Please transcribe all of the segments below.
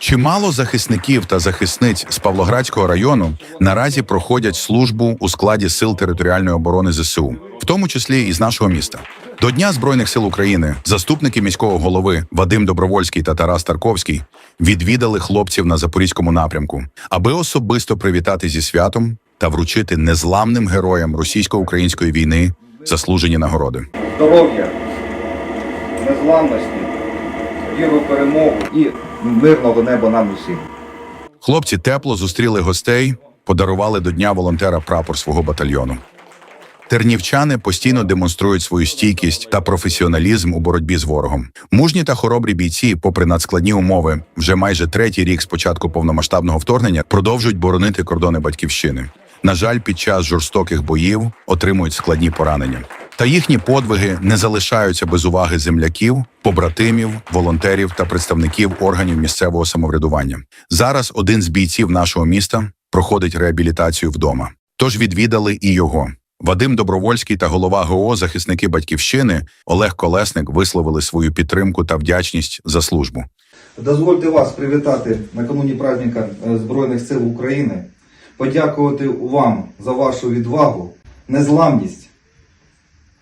Чимало захисників та захисниць з Павлоградського району наразі проходять службу у складі сил територіальної оборони ЗСУ, в тому числі і з нашого міста. До Дня Збройних сил України заступники міського голови Вадим Добровольський та Тарас Тарковський відвідали хлопців на запорізькому напрямку, аби особисто привітати зі святом та вручити незламним героям російсько-української війни заслужені нагороди. здоров'я, незламності, віру перемогу і мирного неба нам усім. Хлопці тепло зустріли гостей, подарували до Дня волонтера прапор свого батальйону. Тернівчани постійно демонструють свою стійкість та професіоналізм у боротьбі з ворогом. Мужні та хоробрі бійці, попри надскладні умови, вже майже третій рік з початку повномасштабного вторгнення продовжують боронити кордони батьківщини. На жаль, під час жорстоких боїв отримують складні поранення. Та їхні подвиги не залишаються без уваги земляків, побратимів, волонтерів та представників органів місцевого самоврядування. Зараз один з бійців нашого міста проходить реабілітацію вдома. Тож відвідали і його. Вадим Добровольський та голова ГО захисники батьківщини Олег Колесник висловили свою підтримку та вдячність за службу. Дозвольте вас привітати накануні праздника е, Збройних сил України, подякувати вам за вашу відвагу, незламність,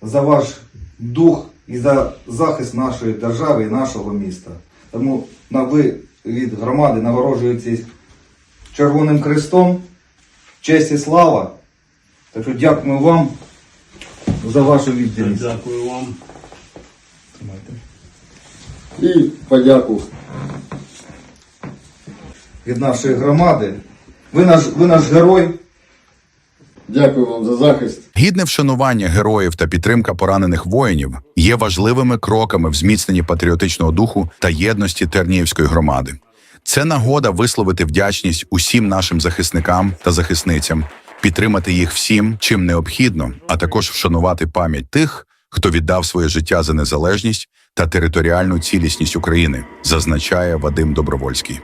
за ваш дух і за захист нашої держави і нашого міста. Тому на ви від громади нагороджуєтесь Червоним Хрестом, честь і слава. Так що дякую вам за вашу відданість. Дякую вам. І подяку від нашої громади. Ви наш, ви наш герой. Дякую вам за захист. Гідне вшанування героїв та підтримка поранених воїнів є важливими кроками в зміцненні патріотичного духу та єдності Терніївської громади. Це нагода висловити вдячність усім нашим захисникам та захисницям, підтримати їх всім, чим необхідно, а також вшанувати пам'ять тих, хто віддав своє життя за незалежність та територіальну цілісність України, зазначає Вадим Добровольський.